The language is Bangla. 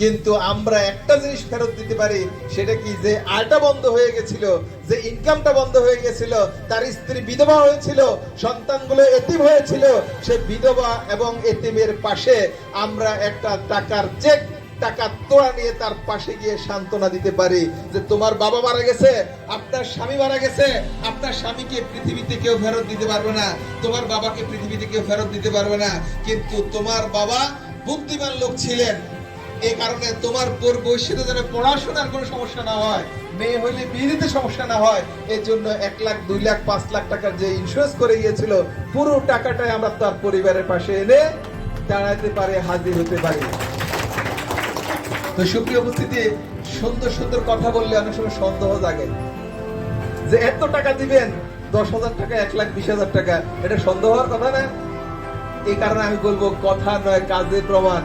কিন্তু আমরা একটা জিনিস ফেরত দিতে পারি, সেটা কি যে আয়টা বন্ধ হয়ে গেছিল, যে ইনকামটা বন্ধ হয়ে গেছিল, তার স্ত্রী বিধবা হয়েছিল, সন্তানগুলো এতিম হয়েছিল, সে বিধবা এবং এতিমের পাশে আমরা একটা টাকার চেক টাকা তোলা নিয়ে তার পাশে গিয়ে সান্ত্বনা দিতে পারি, যে তোমার বাবা মারা গেছে, আপনার স্বামী মারা গেছে, আপনার স্বামীকে পৃথিবীতে কেউ ফেরত দিতে পারবে না, তোমার বাবাকে পৃথিবীতে কেউ ফেরত দিতে পারবে না, কিন্তু তোমার বাবা বুদ্ধিমান লোক ছিলেন এই কারণে তোমার পর বৈশ্যতে যেন পড়াশোনার কোনো সমস্যা না হয়, মেয়ে হইলে বিয়ে দিতে সমস্যা না হয় এর জন্য এক লাখ, দুই লাখ, পাঁচ লাখ টাকার যে ইন্স্যুরেন্স করে গিয়েছিল, পুরো টাকাটাই আমরা তার পরিবারের পাশে এনে দাঁড়াতে পারে, হাজির হতে পারি। তো সুপ্রিয় উপস্থিতি, সুন্দর সুন্দর কথা বললে অনেক সময় সন্দেহ জাগে। যে এত টাকা দিবেন, দশ হাজার টাকা, এক লাখ, বিশ হাজার টাকা, এটা সন্দেহ হওয়ার কথা না? এই কারণে আমি বলব, কথা নয়, কাজের প্রমাণ।